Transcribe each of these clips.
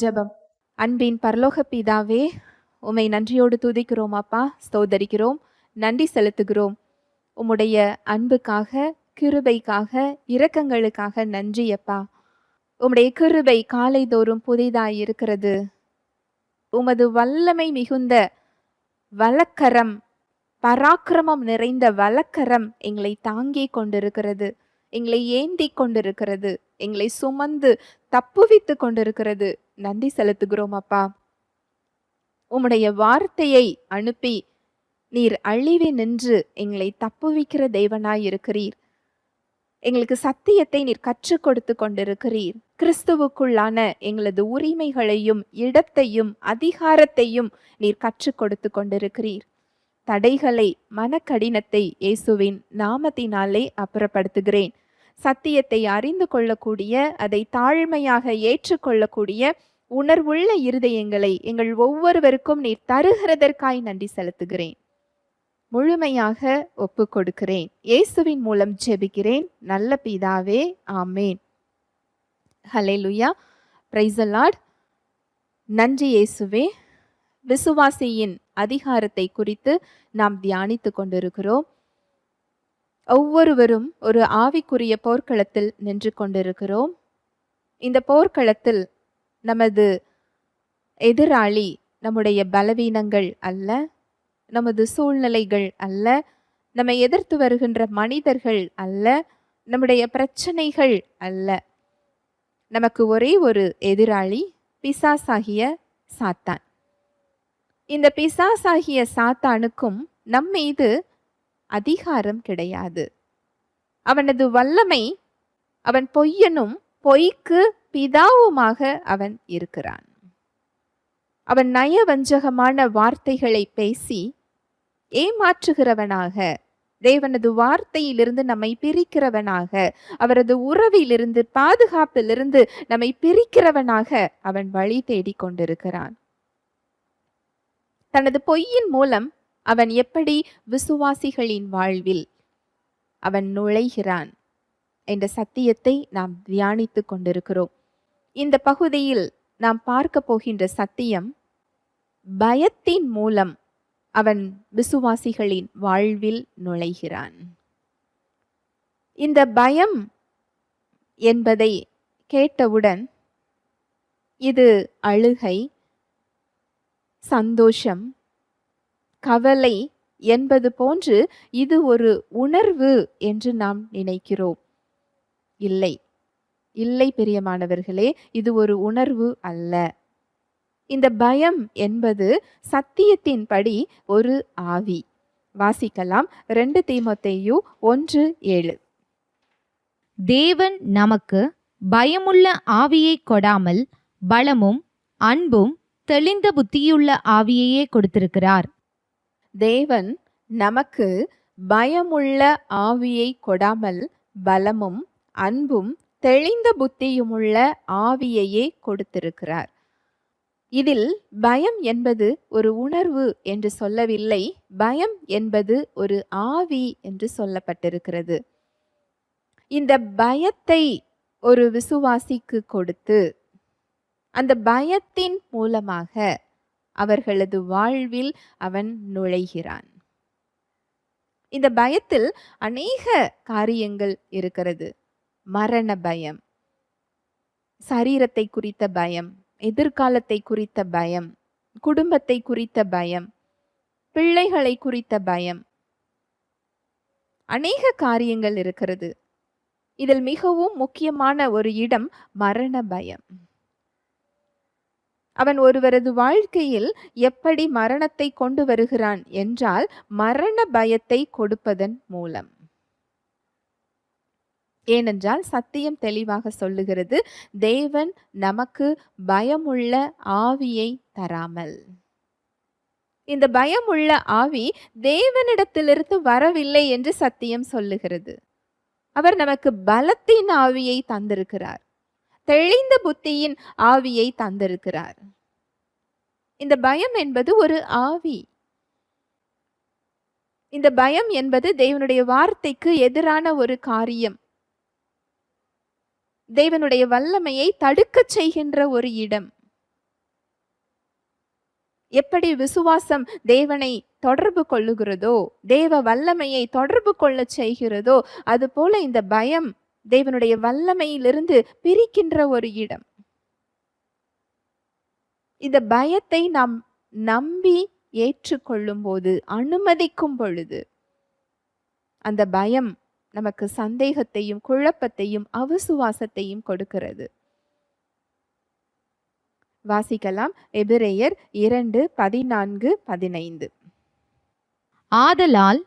ஜெபம். அன்பின் பரலோக பிதாவே உம்மை நன்றியோடு துதிக்கிறோம் அப்பா. ஸ்தோதரிக்கிறோம் நன்றி செலுத்துகிறோம். உம்முடைய அன்புக்காக கிருபைக்காக இரக்கங்களுக்காக நன்றி அப்பா. உம்முடைய கிருபை காலைதோறும் புதிதாய் இருக்கிறது. உமது வல்லமை மிகுந்த வலக்கரம் பராக்கிரமம் நிறைந்த வலக்கரம் எங்களை தாங்கி கொண்டிருக்கிறது. எங்களை ஏந்தி கொண்டிருக்கிறது. எங்களை சுமந்து தப்புவித்து கொண்டிருக்கிறது. நன்றி செலுத்துகிறோம் அப்பா உம்முடைய வார்த்தையை அனுப்பி நீர் அழிவி நின்று எங்களை தப்புவிக்கிற தெய்வனாய் இருக்கிறீர். எங்களுக்கு சத்தியத்தை நீர் கற்றுக் கொடுத்து கொண்டிருக்கிறீர். கிறிஸ்துவுக்குள்ளான எங்களது உரிமைகளையும் இடத்தையும் அதிகாரத்தையும் நீர் கற்றுக் கொடுத்து கொண்டிருக்கிறீர். தடைகளை மனக்கடினத்தை இயேசுவின் நாமத்தினாலே அப்புறப்படுத்துகிறேன். சத்தியத்தை அறிந்து கொள்ளக்கூடிய அதை தாழ்மையாக ஏற்றுக்கொள்ளக்கூடிய உணர்வுள்ள இருதயங்களை எங்கள் ஒவ்வொருவருக்கும் நீர் தருகிறதற்காய் நன்றி செலுத்துகிறேன். முழுமையாக ஒப்பு கொடுக்கிறேன் இயேசுவின் மூலம் ஜெபிக்கிறேன். நல்ல பிதாவே ஆமேன். ஹலே லுயா பிரைசலாட் நன்றி இயேசுவே. விசுவாசியின் அதிகாரத்தை குறித்து நாம் தியானித்து கொண்டிருக்கிறோம். ஒவ்வொருவரும் ஒரு ஆவிக்குரிய போர்க்களத்தில் நின்று கொண்டிருக்கிறோம். இந்த போர்க்களத்தில் நமது எதிராளி நம்முடைய பலவீனங்கள் அல்ல நமது சூழ்நிலைகள் அல்ல நம்மை எதிர்த்து வருகின்ற மனிதர்கள் அல்ல நம்முடைய பிரச்சனைகள் அல்ல. நமக்கு ஒரே ஒரு எதிராளி பிசாசாகிய சாத்தான். இந்த பிசாசாகிய சாத்தானுக்கும் நம் மீது அதிகாரம் கிடையாது. அவனது வல்லமை அவன் பொய்யனும் பொய்க்கு பிதாவுமாக அவன் இருக்கிறான். அவன் நயவஞ்சகமான வார்த்தைகளை பேசி ஏமாற்றுகிறவனாக தேவனது வார்த்தையிலிருந்து நம்மை பிரிக்கிறவனாக அவரது உறவிலிருந்து பாதுகாப்பிலிருந்து நம்மை பிரிக்கிறவனாக அவன் வழி தேடிக் கொண்டிருக்கிறான் தனது பொய்யின் மூலம் அவன் எப்படி விசுவாசிகளின் வாழ்வில் அவன் நுழைகிறான் என்ற சத்தியத்தை நாம் தியானித்து கொண்டிருக்கிறோம். இந்த பகுதியில் நாம் பார்க்க போகின்ற சத்தியம் பயத்தின் மூலம் அவன் விசுவாசிகளின் வாழ்வில் நுழைகிறான். இந்த பயம் என்பதை கேட்டவுடன் இது அழுகை சந்தோஷம் கவலை என்பது போன்று இது ஒரு உணர்வு என்று நாம் நினைக்கிறோம். இல்லை. இல்லை பிரியமானவர்களே இது ஒரு உணர்வு அல்ல. இந்த பயம் என்பது சத்தியத்தின்படி ஒரு ஆவி. வாசிக்கலாம் ரெண்டு தீமத்தையு ஒன்று ஏழு. தேவன் நமக்கு பயமுள்ள ஆவியை கொடாமல் பலமும் அன்பும் தெளிந்த புத்தியுள்ள ஆவியையே கொடுத்திருக்கிறார். தேவன் நமக்கு பயமுள்ள ஆவியை கொடாமல் பலமும் அன்பும் தெளிந்த புத்தியுமுள்ள ஆவியையே கொடுத்திருக்கிறார். இதில் பயம் என்பது ஒரு உணர்வு என்று சொல்லவில்லை. பயம் என்பது ஒரு ஆவி என்று சொல்லப்பட்டிருக்கிறது. இந்த பயத்தை ஒரு விசுவாசிக்கு கொடுத்து அந்த பயத்தின் மூலமாக அவர்களது வாழ்வில் அவன் நுழைகிறான். இந்த பயத்தில் அநேக காரியங்கள் இருக்கிறது. மரண பயம் சரீரத்தை குறித்த பயம் எதிர்காலத்தை குறித்த பயம் குடும்பத்தை குறித்த பயம் பிள்ளைகளை குறித்த பயம். அநேக காரியங்கள் இருக்கிறது. இதில் மிகவும் முக்கியமான ஒரு இடம் மரண பயம். அவன் ஒருவரது வாழ்க்கையில் எப்படி மரணத்தை கொண்டு வருகிறான் என்றால் மரண பயத்தை கொடுப்பதன் மூலம். ஏனென்றால் சத்தியம் தெளிவாக சொல்லுகிறது தேவன் நமக்கு பயமுள்ள ஆவியை தராமல். இந்த பயமுள்ள ஆவி தேவனிடத்திலிருந்து வரவில்லை என்று சத்தியம் சொல்லுகிறது. அவர் நமக்கு பலத்தின் ஆவியை தந்திருக்கிறார். தெளிந்த புத்தியின் ஆவியை தந்திருக்கிறார். இந்த பயம் என்பது ஒரு ஆவி. இந்த பயம் என்பது தேவனுடைய வார்த்தைக்கு எதிரான ஒரு காரியம். தேவனுடைய வல்லமையை தடுக்க செய்கின்ற ஒரு இடம். எப்படி விசுவாசம் தேவனை தொடர்பு கொள்ளுகிறதோ தேவ வல்லமையை தொடர்பு கொள்ள செய்கிறதோ அதுபோல இந்த பயம் தேவனுடைய வல்லமையிலிருந்து பிரிக்கின்ற ஒரு இடம். இந்த பயத்தை நாம் நம்பி ஏற்றுக்கொள்ளும் போது அனுமதிக்கும் பொழுது அந்த பயம் நமக்கு சந்தேகத்தையும் குழப்பத்தையும் அவிசுவாசத்தையும் கொடுக்கிறது. வாசிக்கலாம். எபிரேயர் இரண்டு பதினான்கு பதினைந்து. ஆதலால்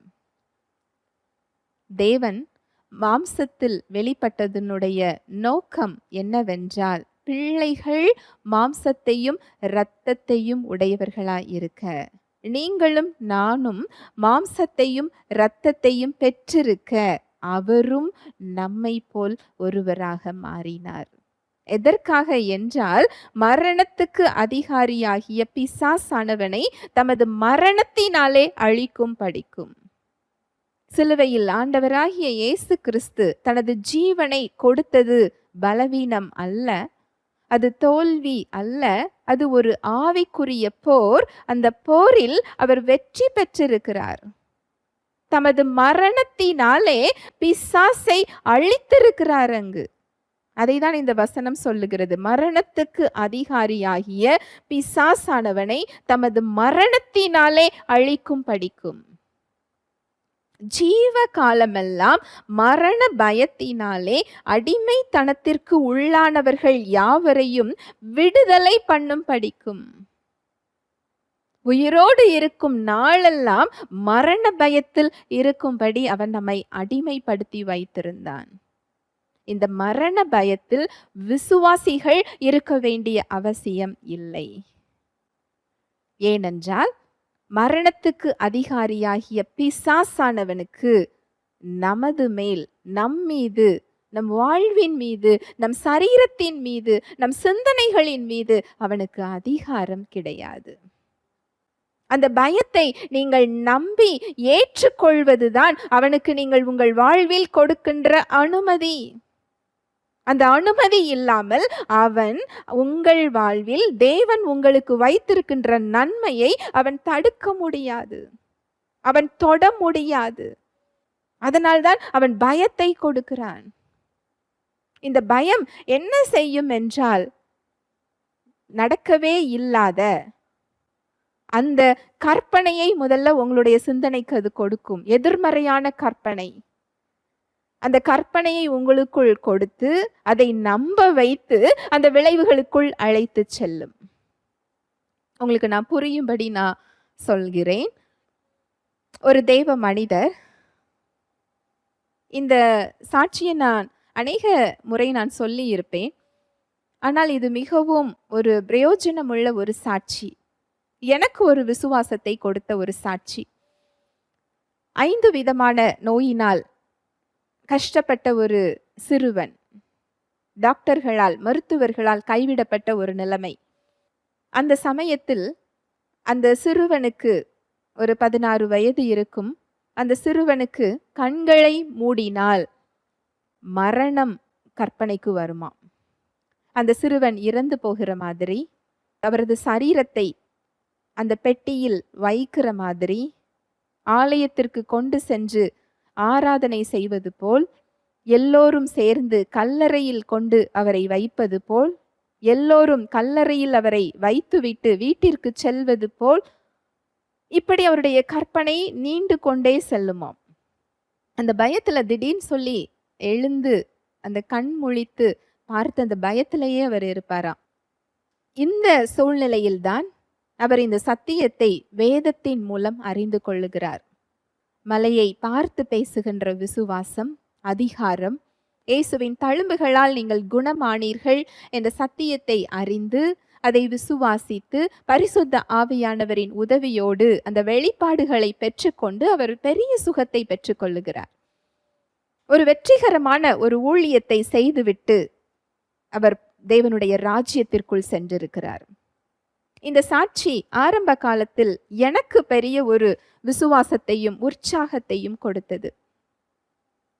தேவன் மாம்சத்தில் வெளிப்பட்டதனுடைய நோக்கம் என்னவென்றால் பிள்ளைகள் மாம்சத்தையும் இரத்தத்தையும் உடையவர்களாய் இருக்க நீங்களும் நானும் மாம்சத்தையும் இரத்தத்தையும் பெற்றிருக்க. அவரும் நம்மை போல் ஒருவராக மாறினார். எதற்காக என்றால் மரணத்துக்கு அதிகாரியாகிய பிசாசானவனை தமது மரணத்தினாலே அழிக்கும் படிக்கும். சிலுவையில் ஆண்டவராகிய இயேசு கிறிஸ்து தனது ஜீவனை கொடுத்தது பலவீனம் அல்ல அது தோல்வி அல்ல அது ஒரு ஆவிக்குரிய போர். அந்த போரில் அவர் வெற்றி பெற்றிருக்கிறார். தமது மரணத்தினாலே பிசாசை அழித்திருக்கிறார் அங்கு. அதைதான் இந்த வசனம் சொல்லுகிறது. மரணத்துக்கு அதிகாரியாகிய பிசாசானவனை தமது மரணத்தினாலே அழிக்கும் படிக்கும். ஜீவ காலமெல்லாம் மரண பயத்தினாலே அடிமைத்தனத்திற்கு உள்ளானவர்கள் யாவரையும் விடுதலை பண்ணும் படிக்கும். உயிரோடு இருக்கும் நாளெல்லாம் மரண பயத்தில் இருக்கும்படி அவன் நம்மை அடிமைப்படுத்தி வைத்திருந்தான். இந்த மரண பயத்தில் விசுவாசிகள் இருக்க வேண்டிய அவசியம் இல்லை. ஏனென்றால் மரணத்துக்கு அதிகாரியாகிய பிசாசானவனுக்கு நமது மேல் நம் மீது நம் வாழ்வின் மீது நம் சரீரத்தின் மீது நம் சிந்தனைகளின் மீது அவனுக்கு அதிகாரம் கிடையாது. அந்த பயத்தை நீங்கள் நம்பி ஏற்றுக்கொள்வதுதான் அவனுக்கு நீங்கள் உங்கள் வாழ்வில் கொடுக்கின்ற அனுமதி. அந்த அனுமதி இல்லாமல் அவன் உங்கள் வாழ்வில் தேவன் உங்களுக்கு வைத்திருக்கின்ற நன்மையை அவன் தடுக்க முடியாது. அவன் தொட முடியாது. அதனால்தான் அவன் பயத்தை கொடுக்கிறான். இந்த பயம் என்ன செய்யும் என்றால் நடக்கவே இல்லாத அந்த கற்பனையை முதல்ல உங்களுடைய சிந்தனைக்கு அது கொடுக்கும். எதிர்மறையான கற்பனை. அந்த கற்பனையை உங்களுக்குள் கொடுத்து அதை நம்ப வைத்து அந்த விளைவுகளுக்குள் அழைத்து செல்லும். உங்களுக்கு நான் புரியும்படி நான் சொல்கிறேன். ஒரு தெய்வ மனிதர் இந்த சாட்சியை நான் அநேக முறை நான் சொல்லி இருப்பேன் ஆனால் இது மிகவும் ஒரு பிரயோஜனமுள்ள ஒரு சாட்சி. எனக்கு ஒரு விசுவாசத்தை கொடுத்த ஒரு சாட்சி. ஐந்து விதமான நோயினால் கஷ்டப்பட்ட ஒரு சிறுவன். டாக்டர்களால் மருத்துவர்களால் கைவிடப்பட்ட ஒரு நிலைமை. அந்த சமயத்தில் அந்த சிறுவனுக்கு ஒரு பதினாறு வயது இருக்கும். அந்த சிறுவனுக்கு கண்களை மூடினால் மரணம் கற்பனைக்கு வருமாம் அந்த சிறுவன் இறந்து போகிற மாதிரி அவரது சரீரத்தை அந்த பெட்டியில் வைக்கிற மாதிரி ஆலயத்திற்கு கொண்டு சென்று ஆராதனை செய்வது போல் எல்லோரும் சேர்ந்து கல்லறையில் கொண்டு அவரை வைப்பது போல் எல்லோரும் கல்லறையில் அவரை வைத்துவிட்டு வீட்டிற்கு செல்வது போல் இப்படி அவருடைய கற்பனை நீண்டு கொண்டே செல்லுமாம். அந்த பயத்துல திடீர்னு சொல்லி எழுந்து அந்த கண் முழித்து பார்த்து அந்த பயத்திலேயே அவர் இருப்பாராம். இந்த சூழ்நிலையில்தான் அவர் இந்த சத்தியத்தை வேதத்தின் மூலம் அறிந்து கொள்ளுகிறார். மலையை பார்த்து பேசுகின்ற விசுவாசம் அதிகாரம் இயேசுவின் தழும்புகளால் நீங்கள் குணமானீர்கள் என்ற சத்தியத்தை அறிந்து அதை விசுவாசித்து பரிசுத்த ஆவியானவரின் உதவியோடு அந்த வெளிப்பாடுகளை பெற்றுக்கொண்டு அவர் பெரிய சுகத்தை பெற்றுக்கொள்ளுகிறார். ஒரு வெற்றிகரமான ஒரு ஊழியத்தை செய்துவிட்டு அவர் தேவனுடைய ராஜ்யத்திற்குள் சென்றிருக்கிறார். இந்த சாட்சி ஆரம்ப காலத்தில் எனக்கு பெரிய ஒரு விசுவாசத்தையும் உற்சாகத்தையும் கொடுத்தது.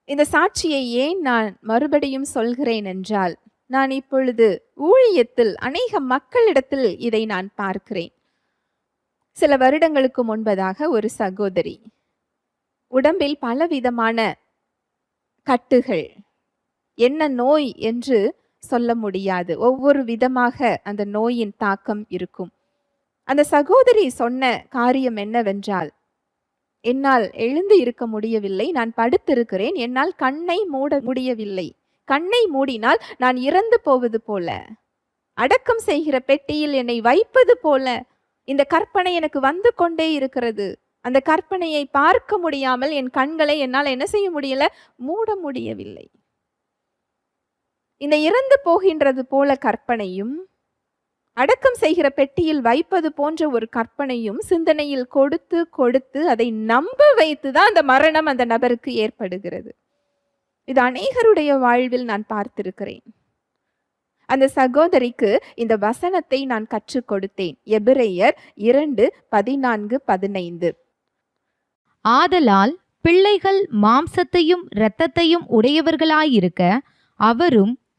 இந்த சாட்சியை ஏன் நான் மறுபடியும் சொல்கிறேன் என்றால் நான் இப்பொழுது ஊழியத்தில் அநேக மக்களிடத்தில் இதை நான் பார்க்கிறேன். சில வருடங்களுக்கு முன்பதாக ஒரு சகோதரி உடம்பில் பலவிதமான கட்டுகள் என்ன நோய் என்று சொல்ல முடியாது. ஒவ்வொரு விதமாக அந்த நோயின் தாக்கம் இருக்கும். அந்த சகோதரி சொன்ன காரியம் என்னவென்றால் என்னால் எழுந்து இருக்க முடியவில்லை நான் படுத்திருக்கிறேன் என்னால் கண்ணை மூட முடியவில்லை. கண்ணை மூடினால் நான் இறந்து போவது போல. அடக்கம் செய்கிற பெட்டியில் என்னை வைப்பது போல. இந்த கற்பனை எனக்கு வந்து கொண்டே இருக்கிறது. அந்த கற்பனையை பார்க்க முடியாமல் என் கண்களை என்னால் என்ன செய்ய முடியல? மூட முடியவில்லை. இந்த இறந்து போகின்றது போல கற்பனையும் அடக்கம் செய்கிற பெட்டியில் வைப்பது போன்ற ஒரு கற்பனையும் சிந்தனையில் கொடுத்து கொடுத்து அதை நம்ப வைத்து தான் அந்த மரணம் அந்த நபருக்கு ஏற்படுகிறது. இது அநேகருடைய வாழ்வில் நான் பார்த்திருக்கிறேன். அந்த சகோதரிக்கு இந்த வசனத்தை நான் கற்றுக் கொடுத்தேன். எபிரேயர் இரண்டு பதினான்கு பதினைந்து. ஆதலால் பிள்ளைகள் மாம்சத்தையும் இரத்தத்தையும் உடையவர்களாயிருக்க அவரும்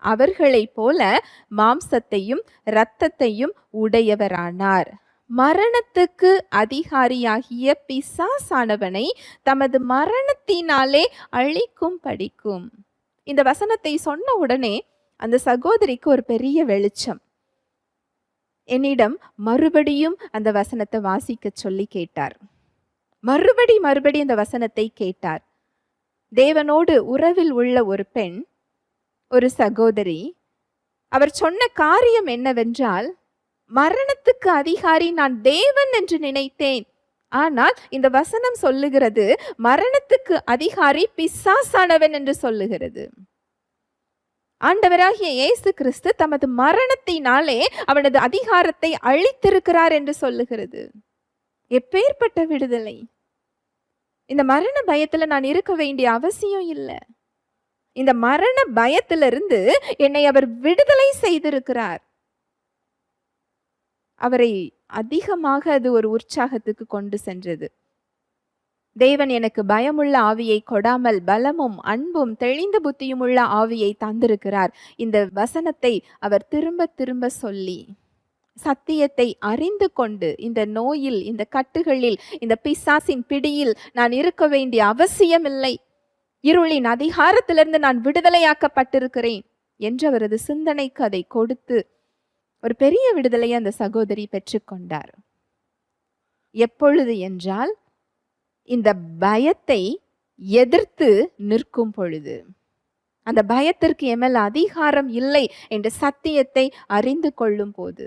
அவர்களைப் போல மாம்சத்தையும் இரத்தத்தையும் உடையவரானார். மரணத்துக்கு அதிகாரியாகிய பிசாசானவனை தமது மரணத்தினாலே அழிக்கும் படிக்கும். இந்த வசனத்தை சொன்ன உடனே அந்த சகோதரிக்கு ஒரு பெரிய வெளிச்சம். என்னிடம் மறுபடியும் அந்த வசனத்தை வாசிக்க சொல்லி கேட்டார். மறுபடி மறுபடி அந்த வசனத்தை கேட்டார். தேவனோடு உறவில் உள்ள ஒரு பெண் ஒரு சகோதரி அவர் சொன்ன காரியம் என்னவென்றால் மரணத்துக்கு அதிகாரி நான் தேவன் என்று நினைத்தேன். ஆனால் இந்த வசனம் சொல்லுகிறது மரணத்துக்கு அதிகாரி பிசாசானவன் என்று சொல்லுகிறது. ஆண்டவராகிய இயேசு கிறிஸ்து தமது மரணத்தினாலே அவனது அதிகாரத்தை அழித்திருக்கிறார் என்று சொல்லுகிறது. எப்பேற்பட்ட விடுதலை? இந்த மரண பயத்தில் நான் இருக்க வேண்டிய அவசியம் இல்லை. இந்த மரண பயத்திலிருந்து என்னை அவர் விடுதலை செய்திருக்கிறார். அவரை அதிகமாக அது ஒரு உற்சாகத்துக்கு கொண்டு சென்றது. தேவன் எனக்கு பயமுள்ள ஆவியை கொடாமல் பலமும் அன்பும் தெளிந்த புத்தியும் உள்ள ஆவியை தந்திருக்கிறார். இந்த வசனத்தை அவர் திரும்ப திரும்ப சொல்லி சத்தியத்தை அறிந்து கொண்டு இந்த நோயில் இந்த கட்டுகளில் இந்த பிசாசின் பிடியில் நான் இருக்க வேண்டிய அவசியமில்லை. இருளின் அதிகாரத்திலிருந்து நான் விடுதலையாக்கப்பட்டிருக்கிறேன் என்று அவரது சிந்தனைக்கு அதை கொடுத்து ஒரு பெரிய விடுதலையை அந்த சகோதரி பெற்றுக்கொண்டார். எப்பொழுது என்றால் இந்த பயத்தை எதிர்த்து நிற்கும் பொழுது. அந்த பயத்திற்கு எமல் அதிகாரம் இல்லை என்ற சத்தியத்தை அறிந்து கொள்ளும் போது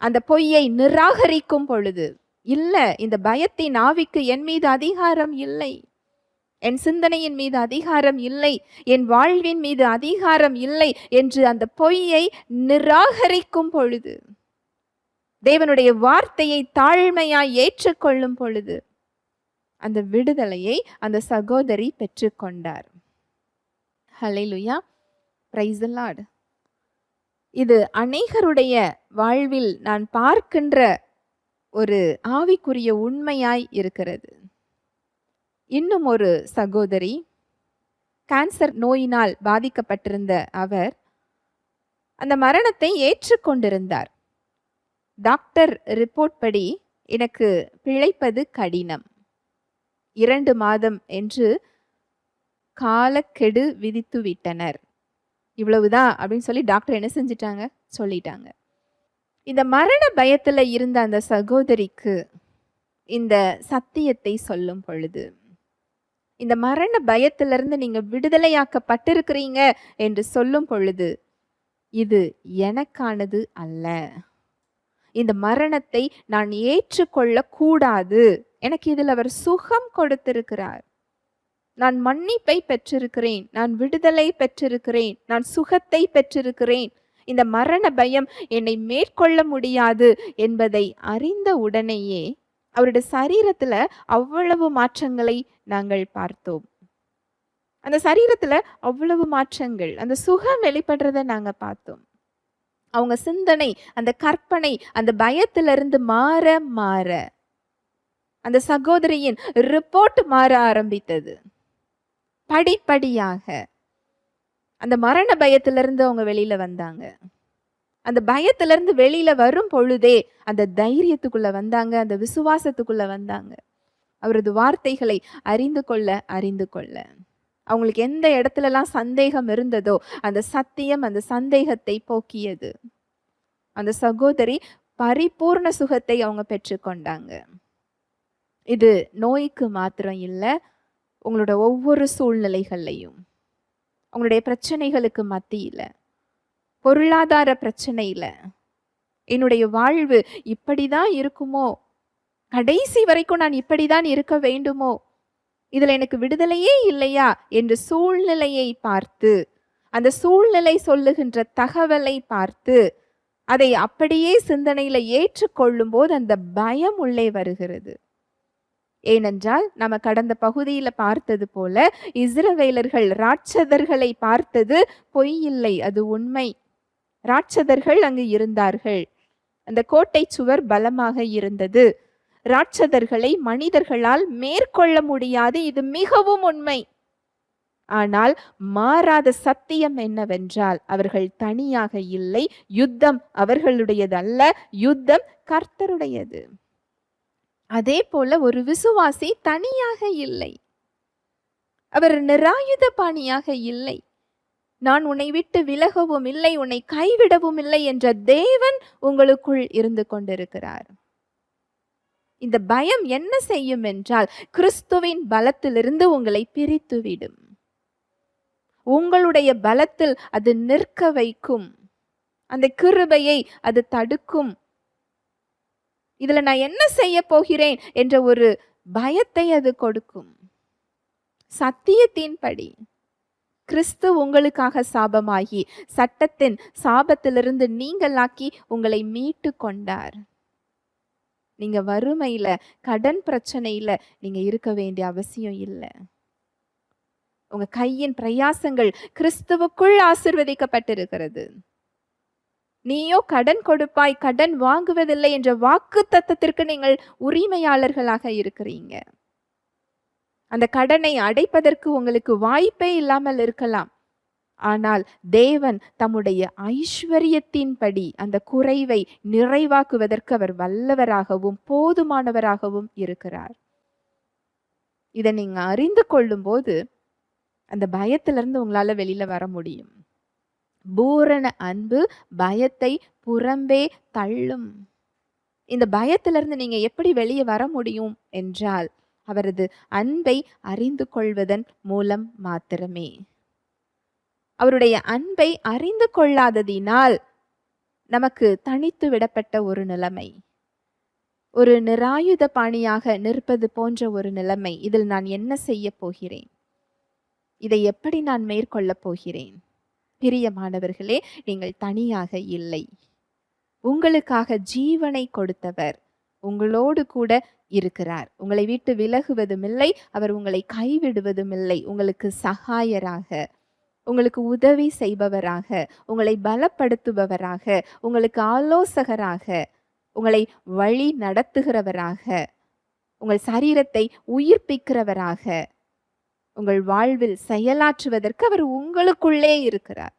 அந்த பொய்யை நிராகரிக்கும் பொழுது இல்லை இந்த பயத்தின் ஆவிக்கு என் மீது அதிகாரம் இல்லை. என் சிந்தனையின் மீது அதிகாரம் இல்லை என் வாழ்வின் மீது அதிகாரம் இல்லை என்று அந்த பொய்யை நிராகரிக்கும் பொழுது தேவனுடைய வார்த்தையை தாழ்மையாய் ஏற்றுக்கொள்ளும் பொழுது அந்த விடுதலையை அந்த சகோதரி பெற்றுக்கொண்டார். ஹalleluya பிரைஸ் the இது அநேகருடைய வாழ்வில் நான் பார்க்கின்ற ஒரு ஆவிக்குரிய உண்மையாய் இருக்கிறது. இன்னும் ஒரு சகோதரி கேன்சர் நோயினால் பாதிக்கப்பட்டிருந்த அவர் அந்த மரணத்தை ஏற்றுக்கொண்டிருந்தார். டாக்டர் ரிப்போர்ட் படி எனக்கு பிழைப்பது கடினம். இரண்டு மாதம் என்று காலக்கெடு விதித்து விட்டனர். இவ்வளவுதான் அப்படின்னு சொல்லி டாக்டர் என்ன செஞ்சிட்டாங்க? சொல்லிட்டாங்க. இந்த மரண பயத்தில் இருந்த அந்த சகோதரிக்கு இந்த சத்தியத்தை சொல்லும் பொழுது இந்த மரண பயத்திலிருந்து நீங்க விடுதலையாக்கப்பட்டிருக்கிறீங்க என்று சொல்லும் பொழுது இது எனக்கானது அல்ல. இந்த மரணத்தை நான் ஏற்றுக்கொள்ள கூடாது எனக்கு இதில் அவர் சுகம் கொடுத்திருக்கிறார். நான் மன்னிப்பை பெற்றிருக்கிறேன். நான் விடுதலை பெற்றிருக்கிறேன். நான் சுகத்தை பெற்றிருக்கிறேன். இந்த மரண பயம் என்னை மேற்கொள்ள முடியாது என்பதை அறிந்த உடனேயே அவருடைய சரீரத்தில் அவ்வளவு மாற்றங்களை நாங்கள் பார்த்தோம். அந்த சரீரத்தில் அவ்வளவு மாற்றங்கள் அந்த சுகம் வெளிப்படுறதை நாங்கள் பார்த்தோம். அவங்க சிந்தனை அந்த கற்பனை அந்த பயத்திலிருந்து மாற மாற அந்த சகோதரியின் ரிப்போர்ட் மாற ஆரம்பித்தது. படிப்படியாக அந்த மரண பயத்திலிருந்து அவங்க வெளியில வந்தாங்க. அந்த பயத்திலிருந்து வெளியில வரும் பொழுதே அந்த தைரியத்துக்குள்ள வந்தாங்க அந்த விசுவாசத்துக்குள்ள வந்தாங்க. அவரது வார்த்தைகளை அறிந்து கொள்ள அறிந்து கொள்ள. அவங்களுக்கு எந்த இடத்துலலாம் சந்தேகம் இருந்ததோ அந்த சத்தியம் அந்த சந்தேகத்தை போக்கியது. அந்த சகோதரி பரிபூர்ண சுகத்தை அவங்க பெற்றுக்கொண்டாங்க. இது நோய்க்கு மாத்திரம் இல்லை உங்களோட ஒவ்வொரு சூழ்நிலைகள்லையும். உங்களுடைய பிரச்சனைகளுக்கு மத்தியில். பொருளாதார பிரச்சனையில் என்னுடைய வாழ்வு இப்படி தான் இருக்குமோ? கடைசி வரைக்கும் நான் இப்படிதான் இருக்க வேண்டுமோ? இதில் எனக்கு விடுதலையே இல்லையா? என்று சூழ்நிலையை பார்த்து அந்த சூழ்நிலை சொல்லுகின்ற தகவலை பார்த்து அதை அப்படியே சிந்தனையில் ஏற்றுக்கொள்ளும் போது அந்த பயம் உள்ளே வருகிறது. ஏனென்றால் நம்ம கடந்த பகுதியில் பார்த்தது போல இஸ்ரவேலர்கள் ராட்சதர்களை பார்த்தது பொய் இல்லை அது உண்மை. ராட்சதர்கள் அங்கு இருந்தார்கள். அந்த கோட்டை சுவர் பலமாக இருந்தது. ராட்சதர்களை மனிதர்களால் மேற்கொள்ள முடியாது. இது மிகவும் உண்மை. ஆனால் மாறாத சத்தியம் என்னவென்றால் அவர்கள் தனியாக இல்லை. யுத்தம் அவர்களுடையதல்ல. யுத்தம் கர்த்தருடையது. அதே போல ஒரு விசுவாசி தனியாக இல்லை. அவர் நிராயுத பாணியாக இல்லை. நான் உன்னை விட்டு விலகவும் இல்லை உன்னை கைவிடவும் இல்லை என்ற தேவன் உங்களுக்குள் இருந்து கொண்டிருக்கிறார். இந்த பயம் என்ன செய்யும் என்றால் கிறிஸ்துவின் பலத்திலிருந்து உங்களை பிரித்துவிடும். உங்களுடைய பலத்தில் அது நிற்க வைக்கும். அந்த கிருபையை அது தடுக்கும். இதுல நான் என்ன செய்ய போகிறேன் என்ற ஒரு பயத்தை அது கொடுக்கும். சத்தியத்தின்படி. கிறிஸ்து உங்களுக்காக சாபமாகி சட்டத்தின் சாபத்திலிருந்து நீங்களாக்கி உங்களை மீட்டு கொண்டார். நீங்க வறுமையில கடன் பிரச்சனையில நீங்க இருக்க வேண்டிய அவசியம் இல்லை. உங்க கையின் பிரயாசங்கள் கிறிஸ்துவுக்குள் ஆசிர்வதிக்கப்பட்டிருக்கிறது. நீயோ கடன் கொடுப்பாய் கடன் வாங்குவதில்லை என்ற வாக்கு தத்தத்திற்கு நீங்கள் உரிமையாளர்களாக இருக்கிறீங்க. அந்த கடனை அடைப்பதற்கு உங்களுக்கு வாய்ப்பே இல்லாமல் இருக்கலாம். ஆனால் தேவன் தம்முடைய ஐஸ்வர்யத்தின்படி அந்த குறைவை நிறைவாக்குவதற்கு அவர் வல்லவராகவும் போதுமானவராகவும் இருக்கிறார். இதை நீங்க அறிந்து கொள்ளும்போது அந்த பயத்திலிருந்து உங்களால வெளியில வர முடியும். பூரண அன்பு பயத்தை புறம்பே தள்ளும். இந்த பயத்திலிருந்து நீங்க எப்படி வெளியே வர முடியும் என்றால் அவரது அன்பை அறிந்து கொள்வதன் மூலம் மாத்திரமே. அவருடைய அன்பை அறிந்து கொள்ளாததினால் நமக்கு தனித்து விடப்பட்ட ஒரு நிலைமை. ஒரு நிராயுத பாணியாக நிற்பது போன்ற ஒரு நிலைமை. இதில் நான் என்ன செய்ய போகிறேன்? இதை எப்படி நான் மேற்கொள்ளப் போகிறேன்? பிரியமானவர்களே நீங்கள் தனியாக இல்லை. உங்களுக்காக ஜீவனை கொடுத்தவர். உங்களோடு கூட இருக்கிறார். உங்களை விட்டு விலகுவதும் இல்லை அவர் உங்களை கைவிடுவதும் இல்லை உங்களுக்கு சகாயராக உங்களுக்கு உதவி செய்பவராக உங்களை பலப்படுத்துபவராக உங்களுக்கு ஆலோசகராக உங்களை வழி நடத்துகிறவராக உங்கள் சரீரத்தை உயிர்ப்பிக்கிறவராக உங்கள் வாழ்வில் செயலாற்றுவதற்கு அவர் உங்களுக்குள்ளே இருக்கிறார்.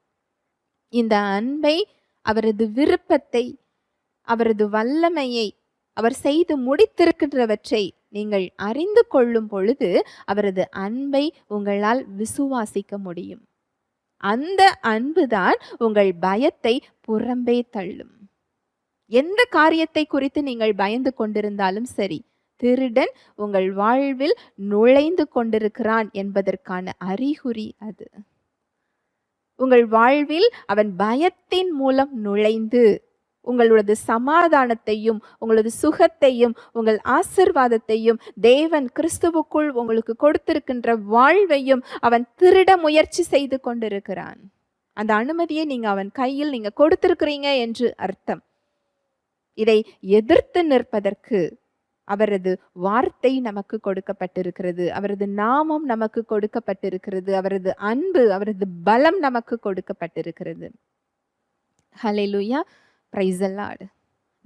இந்த அன்பை அவரது விருப்பத்தை அவரது வல்லமையை அவர் செய்து முடித்திருக்கின்றவற்றை நீங்கள் அறிந்து கொள்ளும் பொழுது அவரது அன்பை உங்களால் விசுவாசிக்க முடியும். அந்த அன்புதான் உங்கள் பயத்தை புறம்பே தள்ளும். எந்த காரியத்தை குறித்து நீங்கள் பயந்து கொண்டிருந்தாலும் சரி திருடன் உங்கள் வாழ்வில் நுழைந்து கொண்டிருக்கிறான் என்பதற்கான அறிகுறி அது. உங்கள் வாழ்வில் அவன் பயத்தின் மூலம் நுழைந்து உங்களது சமாதானத்தையும் உங்களது சுகத்தையும் உங்கள் ஆசிர்வாதத்தையும் தேவன் கிறிஸ்துவுக்குள் உங்களுக்கு கொடுத்திருக்கின்ற வாழ்வையும் அவன் திருட முயற்சி செய்து கொண்டிருக்கிறான். அந்த அனுமதியை நீங்க அவன் கையில் நீங்க கொடுத்திருக்கிறீங்க என்று அர்த்தம். இதை எதிர்த்து நிற்பதற்கு அவரது வார்த்தை நமக்கு கொடுக்கப்பட்டிருக்கிறது. அவரது நாமம் நமக்கு கொடுக்கப்பட்டிருக்கிறது. அவரது அன்பு அவரது பலம் நமக்கு கொடுக்கப்பட்டிருக்கிறது. ஹalleluya. பிரைஸ் அல்லாட்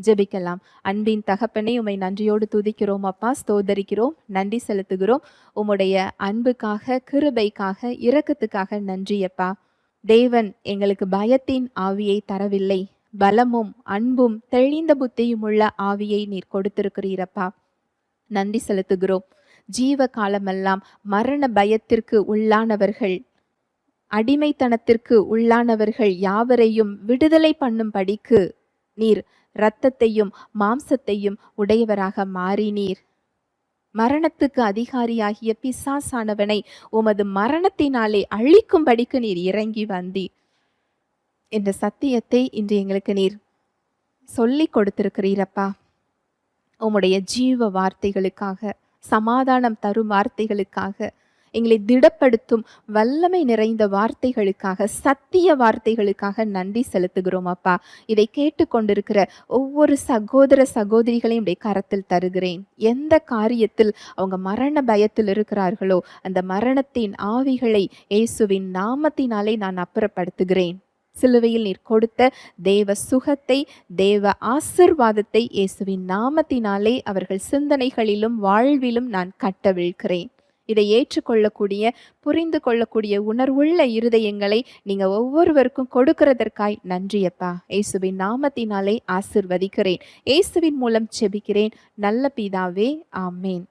ஜெபிக்கலாம். அன்பின் தகப்பனை உமை நன்றியோடு துதிக்கிறோம் அப்பா ஸ்தோதரிக்கிறோம் நன்றி செலுத்துகிறோம். உம்முடைய அன்புக்காக கிருபைக்காக இரக்கத்துக்காக நன்றி அப்பா. தேவன் எங்களுக்கு பயத்தின் ஆவியை தரவில்லை. பலமும் அன்பும் தெளிந்த புத்தியும் உள்ள ஆவியை நீர் கொடுத்திருக்கிறீரப்பா. நன்றி செலுத்துகிறோம். ஜீவ காலமெல்லாம் மரண பயத்திற்கு உள்ளானவர்கள் அடிமைத்தனத்திற்கு உள்ளானவர்கள் யாவரையும் விடுதலை பண்ணும்படிக்கு நீர் இரத்தத்தையும் மாம்சத்தையும் உடையவராக மாறினீர். மரணத்துக்கு அதிகாரியாகிய பிசாசானவனை உமது மரணத்தினாலே அழிக்கும்படிக்கு நீர் இறங்கி வந்தீர். என்ற சத்தியத்தை இன்று எங்களுக்கு நீர் சொல்லி கொடுத்திருக்கிறீரப்பா. உம்முடைய ஜீவ வார்த்தைகளுக்காக சமாதானம் தரும் வார்த்தைகளுக்காக எங்களை திடப்படுத்தும் வல்லமை நிறைந்த வார்த்தைகளுக்காக சத்திய வார்த்தைகளுக்காக நன்றி செலுத்துகிறோம் அப்பா. இதை கேட்டுக்கொண்டிருக்கிற ஒவ்வொரு சகோதர சகோதரிகளையும் உடைய கரத்தில் தருகிறேன். எந்த காரியத்தில் அவங்க மரண பயத்தில் இருக்கிறார்களோ அந்த மரணத்தின் ஆவிகளை இயேசுவின் நாமத்தினாலே நான் அப்புறப்படுத்துகிறேன். சிலுவையில் நீர் கொடுத்த தேவ சுகத்தை தேவ ஆசிர்வாதத்தை இயேசுவின் நாமத்தினாலே அவர்கள் சிந்தனைகளிலும் வாழ்விலும் நான் கட்டவிழ்கிறேன் இதை ஏற்றுக்கொள்ளக்கூடிய புரிந்து கொள்ளக்கூடிய உணர்வுள்ள இருதயங்களை நீங்க ஒவ்வொருவருக்கும் கொடுக்கிறதற்காய் நன்றியப்பா இயேசுவின் நாமத்தினாலே ஆசிர்வதிக்கிறேன். இயேசுவின் மூலம் செபிக்கிறேன். நல்ல பிதாவே ஆமேன்.